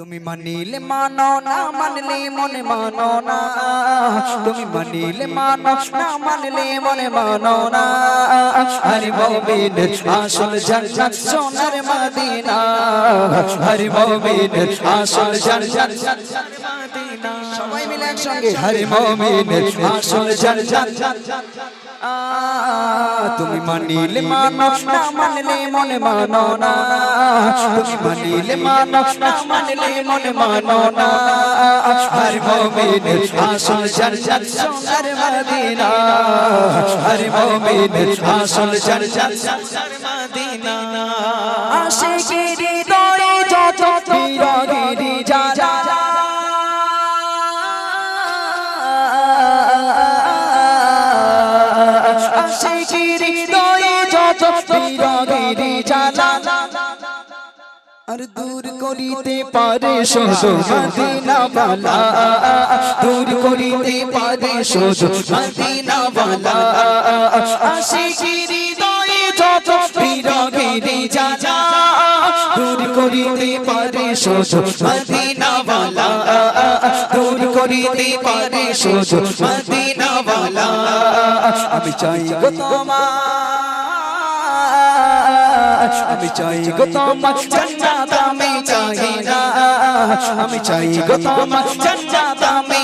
তুমি মানিলে মানো না মানলে মনে মানো না। তুমি মানিলে মানো না মানলে মনে মানো না। হরি মোবিন আসল জান্নাত সোনার মদিনা। হরি মোবিন আসল মদিনা। সবাই মিলে একসঙ্গে। হরি মোবিন আসল আ, তুমি মানিলে মানো না মানলে মনে মানো না। তুমি মানিলে মানো না মানলে মনে মানো না। হর মোমিন আসল জান্নাত সোনার মদিনা হর মোমিন আসল জান্নাত সোনার মদিনা আশিকের হৃদয়ে যত বিরগিরি জানা আশিকির হৃদয়ে যত বিরগিরি জানা আর দূর করিতে পারে শুধু মদিনা বালা। দূর করিতে পারে শুধু মদিনা বালা। আশিকির হৃদয়ে যত বিরগিরি জানা। দূর করিতে পারে শুধু মদিনা বালা। করিতে পারে শুধু মদিনা বালা আমি চাই গো তোমার। আমি চাই গো তোমার। জান্নাত আমি চাই না আমি চাই গো তোমার। জান্নাত আমি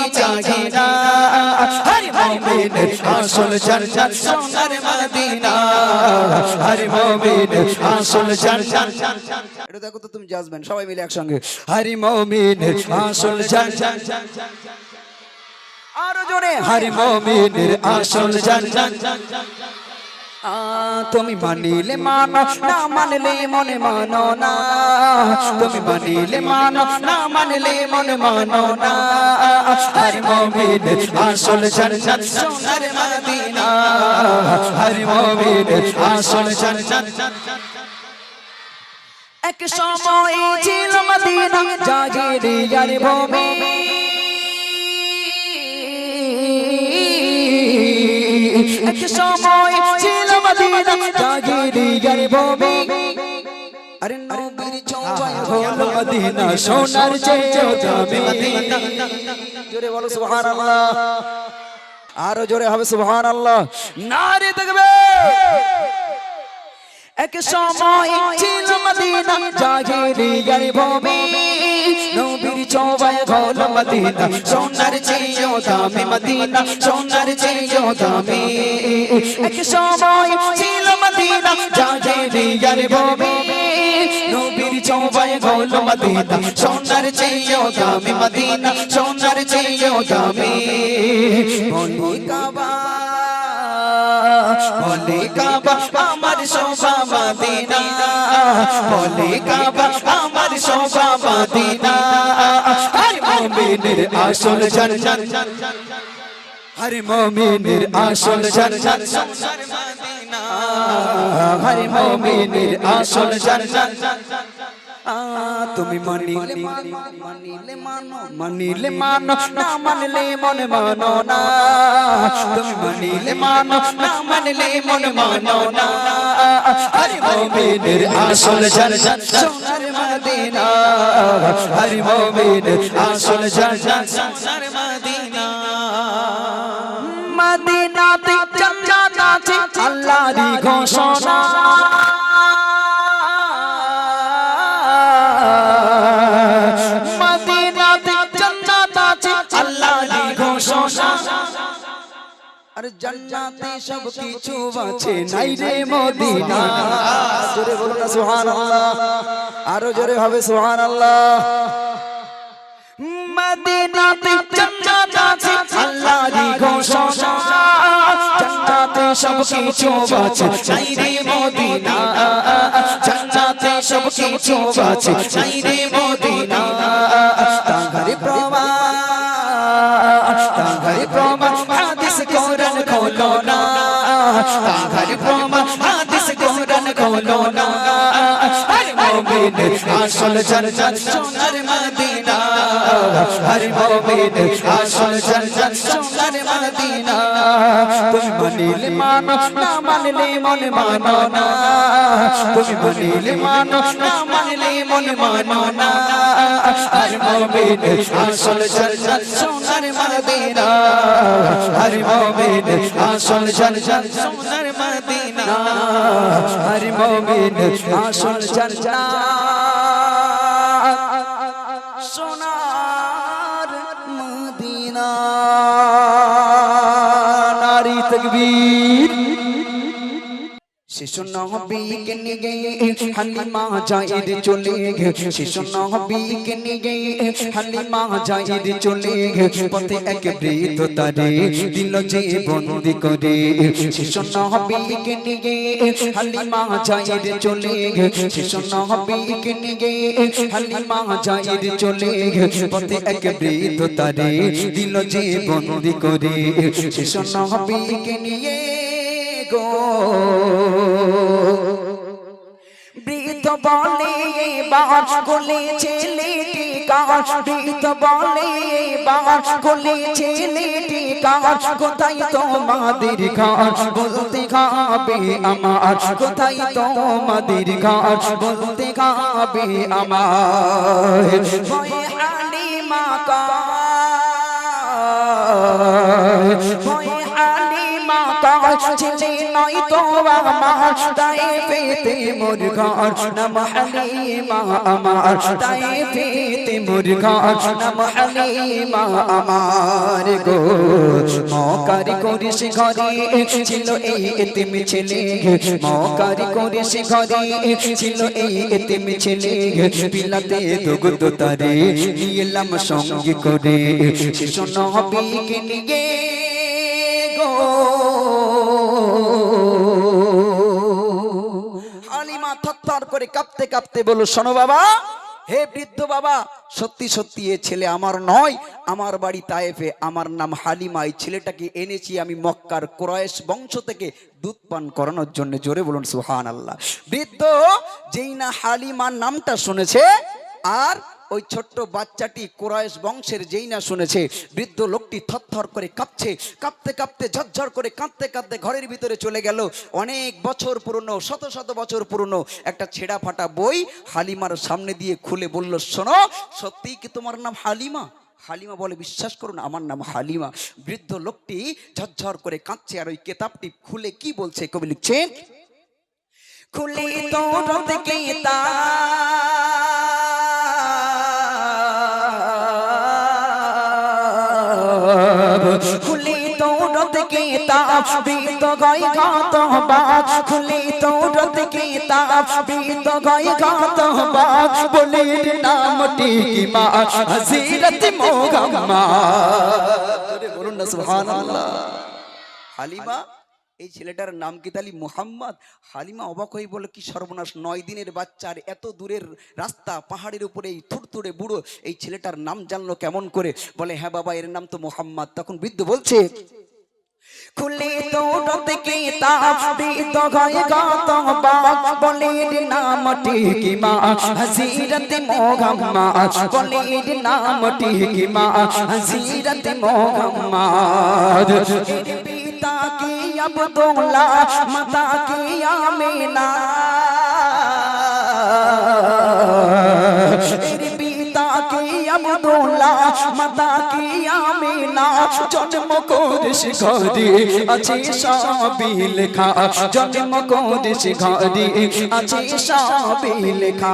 চাই না হরি মুমিন আসল জান্নাত সোনার মদিনা। হরি মুমিন আসল জান্নাত এটা দেখো তো তুমি জাজবেন সবাই মিলে একসঙ্গে। হরি মুমিন আসল জান্নাত আরও জোরে। হরি মুমিনের আসল জান্নাত তুমি মানিলে মানো, না মানলে মনে মানো, না। তুমি মানিলে মানো, না মানলে মনে মানো, না। হরি মুমিন, আসল জান্নাত সোনার মদিনা। হরি মুমিন, আসল জান্নাত। এক সময় ছিল মদিনা জাগিরিয়ার ভূমি। এক সময় ছিল মদিনা জাগিরিয়ার ভূমি আরে নবীর চৌবায় হলো মদিনা সোনার চেয়েও দামি মদিনা জোরে বলো সুবহানাল্লাহ। আরও জোরে হবে সুবহানাল্লাহ। নারে দেখবে। এক সময় ছিল মদিনা জাগিরিয়ার ভূমি নবীর চৌবায় হলো মদিনা সোনার চেয়েও দামি মদিনা সোনার চেয়েও দামি এক সময় ছিল মদিনা জাগিরিয়ার ভূমি নবীর চৌবায় হলো মদিনা সোনার চেয়েও দামি মদিনা সোনার চেয়েও দামি বলি কাবা বলে কাবা আমার শোভা মদিনা। বলে কাবা আমার শোভা মদিনা। হরি মুমিনের আসল জান্নাত হরি মুমিনের আসল জান্নাত মদিনা হরি মুমিনের আসল জান্নাত তুমি মানিলে মানিলে মানো মানিলে মানো না মানলে মনে মানো না তুমি মানিলে মানো না মানলে মনে মানো না হরি মুমিনের আসল জান্নাত সোনার মদিনা হরি মুমিনের আসল জান্নাত সোনার মদিনা মদিনাতে জান্নাত আছে আল্লাহরই ঘোষণা জান্নাতে সব কিছু আছে। নাই রে মদিনা। জোরে বলো না সুবহানাল্লাহ। আরও জোরে হবে সুবহানাল্লাহ। মদিনাতে জান্নাত আছে। আল্লাহরই ঘোষণা। জান্নাতে সব কিছু আছে। নাই রে মদিনা। জান্নাতে সব কিছু আছে। নাই রে মদিনা। মুমিন আসল জান্নাত সোনার মদিনা। হরি মুমিন আসল জান্নাত সোনার মদিনা। তুমি মানিলে মানো না, মানলে মনে মানো না। তুমি মানিলে মানো না, মানলে মনে মানো না। হরি মুমিন আসল জান্নাত সোনার মদিনা। হর মুমিন আসল জান্নাত সোনার মদিনা। হর মুমিন আসল জান্নাত তকবীর। শিশু নবীকে নিয়ে হালিমা জাইদ চলে গে শিশু নবীকে নিয়ে হালিমা জাইদ চলে গে পথে এক বৃদ্ধ তারে দিল যে বন্দি করে। শিশু নবীকে নিয়ে হালিমা জাইদ চলে গে শিশু নবীকে নিয়ে হালিমা জাইদ চলে গে পথে এক বৃদ্ধ তারে দিল যে বন্দি করে। শিশু নবীকে নিয়ে গো বৃদ্ধ বলে বাস কোলে ছেলেটি কাজ। বৃদ্ধ বলে বাস কোলে ছেলেটি কাজ। কোথায় তোমাদের ঘাস বলতে খাবে আমার? কোথায় তোমাদের ঘাস বলতে খাবে আমার? কা কাজ ছেলে নয় তো আমার তাই পেতে মোর ঘর, নাম হালিমা আমার। তাই পেতে মোর ঘর, নাম হালিমা আমার গো। মকারি করিস ঘরে, ছিল এই এতিম ছেলে। মকারি করিস ঘরে, ছিল এই এতিম ছেলে। বিলাতে দুগুদ তারে নিয়ে এলাম সঙ্গে করে। শিশু নবীকে নিয়ে হালিমা থরথর করে কাঁপতে কাঁপতে বলো শোনো বাবা, হে বৃদ্ধ বাবা, সত্যি সত্যি এ ছেলে আমার নয়, আমার বাড়ি তায়েফে, আমার নাম হালিমা। এই ছেলেটাকে এনেছি আমি মক্কার কোরয়েশ বংশ থেকে দুধ পান করানোর জন্য। জোরে বলুন সুহান আল্লাহ বৃদ্ধ যেই না হালিমার নামটা শুনেছে, আর ওই ছোট্ট বাচ্চাটি কোরআশ বংশের যেই না শুনেছে বৃদ্ধ লোকটি থরথর করে কাঁপছে কাঁপতে কাঁপতে ঝরঝর করে কাঁদতে কাঁদতে ঘরের ভিতরে চলে গেল। অনেক বছর পুরনো শত শত বছর পুরনো একটা ছেঁড়া ফাটা বই হালিমার সামনে দিয়ে খুলে বলল শোনো সত্যিই কি তোমার নাম হালিমা? হালিমা বলে বিশ্বাস করুন আমার নাম হালিমা। বৃদ্ধ লোকটি ঝরঝর করে কাঁদছে আর ওই কেতাবটি খুলে কি বলছে কবি লিখছেন? খুলে তোর। খুলে তোর কেতাব বৃত গয় ঘাত বাজ। খুলি তোর কেতাব বিত গয় ঘাত বাজ। বলে নামটি কি মা হযরত মোহাম্মদ বলুন না, সুবহানাল্লাহ। হালিমা এই ছেলেটার নাম কি তালি মুহাম্মদ? হালিমা অবাক হয়ে বলে কি সর্বনাশ, নয় দিনের বাচ্চার এত দূরের রাস্তা, পাহাড়ের উপরে এই থুড়থুড়ে বুড়ো এই ছেলেটার নাম জানলো কেমন করে? বলে হ্যাঁ বাবা, এর নাম তো মুহাম্মদ। তখন বৃদ্ধ বলছে, খুলে তো গায় গাত বাক বলে রে নামটি মা হযরত মোহাম্মদ। বলে রে নামটি মা পিতা কি আব্দুল্লাহ মাতা কি আমিনা? আব্দুল্লাহ মাতা কি আমিনা জন্ম করিস ঘরে আছে সবই লেখা। জন্ম করিস ঘরে আছে সবই লেখা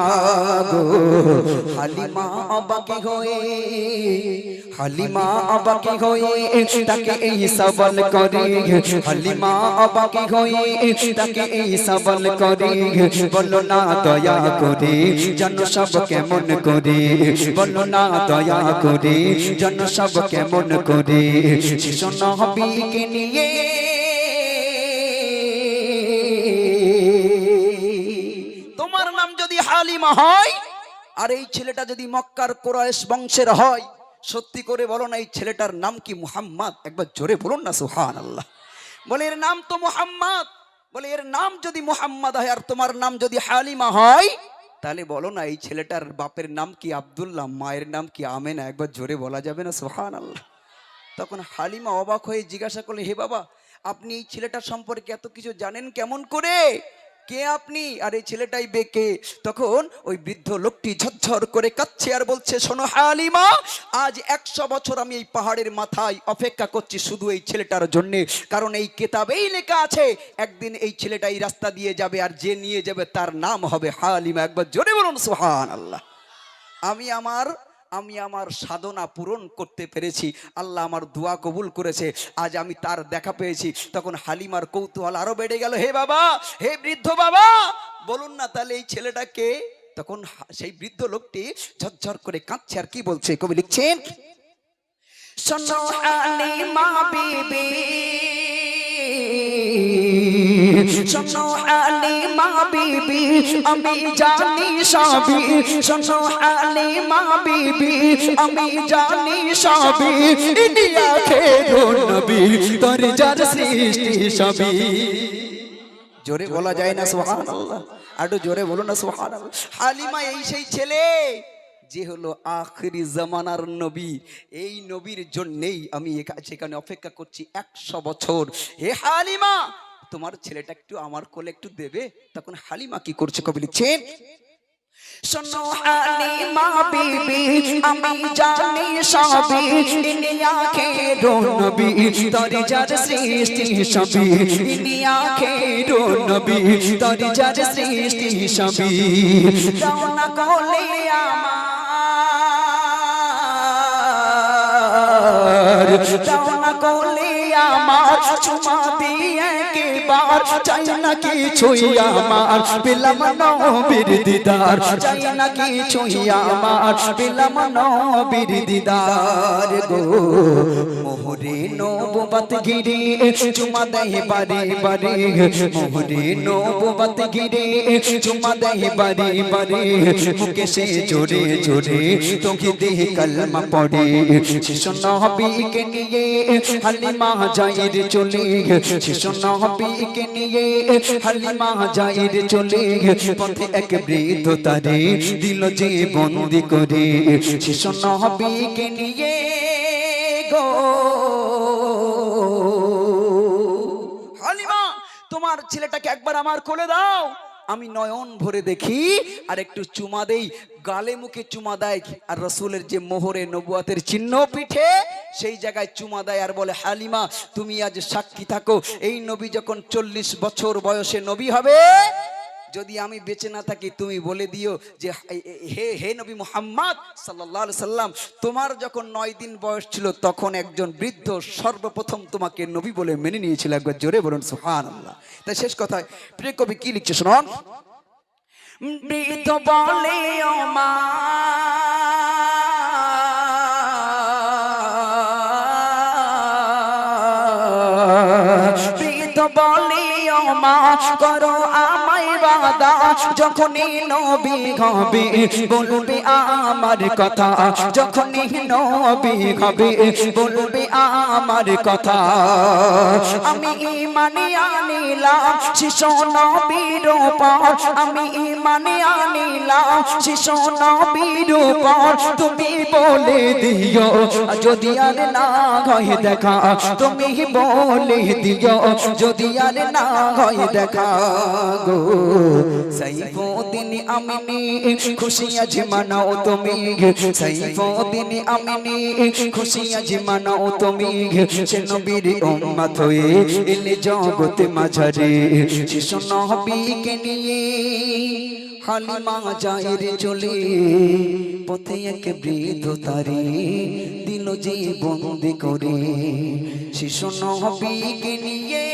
গো। হালিমা অবাকি হয়ে, হালিমা অবাকি হয়ে, তাকে এই সবল হালিমা হয়ে, তাকে এই সবল বলো না দয়া করে, জন সব কেমন করে। বলো না দয়া করে জন সব কেমন করে শিশু নবীকে নিয়ে তোমার নাম যদি হালিমা হয় আর এই ছেলেটা যদি মক্কার কোরআশ বংশের হয় সত্যি করে বলো না এই ছেলেটার নাম কি মুহাম্মদ? একবার জোরে বলুন না সুহান আল্লাহ বলে এর নাম তো মুহাম্মদ। বলে এর নাম যদি মুহাম্মদ হয় আর তোমার নাম যদি হালিমা হয় তাহলে বলো না, এই ছেলেটার বাপের নাম কি আবদুল্লাহ, মায়ের নাম কি আমেনা? একবার জোরে বলা যাবে না? সোহান আল্লাহ তখন হালিমা অবাক হয়ে জিজ্ঞাসা করলে, হে বাবা, আপনি এই ছেলেটার সম্পর্কে এত কিছু জানেন কেমন করে? কে আপনি? আর এই ছেলেটাই বেকে তখন ওই বৃদ্ধ লোকটি ঝরঝর করে কাচ্ছে আর বলছে, শোনো হালিমা, আজ একশো বছর আমি এই পাহাড়ের মাথায় অপেক্ষা করছি শুধু এই ছেলেটার জন্যে। কারণ এই কেতাবেই লেখা আছে, একদিন এই ছেলেটা এই রাস্তা দিয়ে যাবে আর যে নিয়ে যাবে তার নাম হবে হালিমা। একবার জোরে বলুন সুহান আল্লাহ আমি আমার আমি আমার সাধনা পূরণ করতে পেরেছি। আল্লাহ আমার দোয়া কবুল করেছে। আজ আমি তার দেখা পেয়েছি। তখন হালিমার কৌতূহল আরও বেড়ে গেল। হে বাবা, হে বৃদ্ধ বাবা, বলুন না তাহলে এই ছেলেটা কে? তখন সেই বৃদ্ধ লোকটি ঝরঝর করে কাঁদছে আর কি বলছে। কবি লিখছেন শোনো হালিমা বিবি শোনো হালিমা বিবি, আমি জানি শোনো হালিমা বিবি, আমি জানি ইন্ডিয়া নবী তোর যার সৃষ্টি জোরে বলা যায় না, সুবহানাল্লাহ। আরও জোরে বলো না, সুবহানাল্লাহ। হালিমা, এই সেই ছেলে, যে হলো আখরি জামানার নবী। এই নবীর জন্যেই আমি সেখানে অপেক্ষা করছি একশো বছর। হে হালিমা তোমার ছেলেটা একটু আমার কোলে একটু দেবে, তখন হালিমা কি করছে কবি লিখছেন? শোনো হালিমা বিবি, আমি জানি সবই ইনিয়া খেরো নবী তরি যার সৃষ্টি সবই ইনিয়া খেরো নবী তরি যার সৃষ্টি সবই। দাও কোলে আমার, দাও কোলে আমার চুমা দিয়ে একবার চাই না কিছুই আমার পেলাম নবীর দিদার চাই না কিছুই আমার পেলাম নবীর দিদার গো মোহরে নবত ঘিরে চুমা দেয় বারে বারে মোহরে নবত ঘিরে চুমা দেয় বারে বারে মুখে সে জোরে জোরে তোকে দেহ কলমা পড়ে শিশু নবীকে নিয়ে হালিমা জাইর চলে শিশু নবীকে নিয়ে হালিমা জাইর চলে পথে এক বৃদ্ধ তারে দিল যে বন্দি করে। শিশু নবীকে নিয়ে গো। হালিমা, তোমার ছেলেটাকে একবার আমার কোলে দাও। আমি নয়ন ভরে দেখি, আর একটু চুমা দেই। গালে মুখে চুমা দেয়, আর রসুলের যে মোহরে নবুয়াতের চিহ্ন পিঠে, সেই জায়গায় চুমা দেয় আর বলে, হালিমা, তুমি আজ সাক্ষী থাকো। এই নবী যখন চল্লিশ বছর বয়সে নবী হবে যদি আমি বেঁচে না থাকি, তুমি বলে দিও যে হে হে নবী মুহাম্মদ সাল্লাহ সাল্লাম, তোমার যখন নয় দিন বয়স ছিল, তখন একজন বৃদ্ধ সর্বপ্রথম তোমাকে নবী বলে মেনে নিয়েছিল একবার। জোরে বলুন সুহান আল্লাহ তাই শেষ কথায়, প্রিয় কবি কি লিখছে শোনন? বৃদ্ধ বলে মা বলে মা, করো বাদা যখনই নবী হবে, বলবে আমার কথা, যখনই নবী হবে, বলবে আমার কথা। আমি ইমানে আনিলাম, শিশু নবীর পর আমি ইমানে আনিলাম, শিশু নবীর পর তুমি বলে দিও, যদি আর না হয় দেখা। তুমি বলে দিও, যদি আর না হয় দেখা গো। সাইফুদ্দিন আমিনি খুশি আজ মানাও তুমি সাইফুদ্দিন আমিনি খুশি আজ মানাও তুমি সে নবীর উম্মত হয়ে এলে জগতে মাঝারে। শিশু নবীকে নিয়ে হালিমা যায় রে চলে। পথে এক বৃদ্ধ তারে দিল যে বন্দি করে। শিশু নবীকে নিয়ে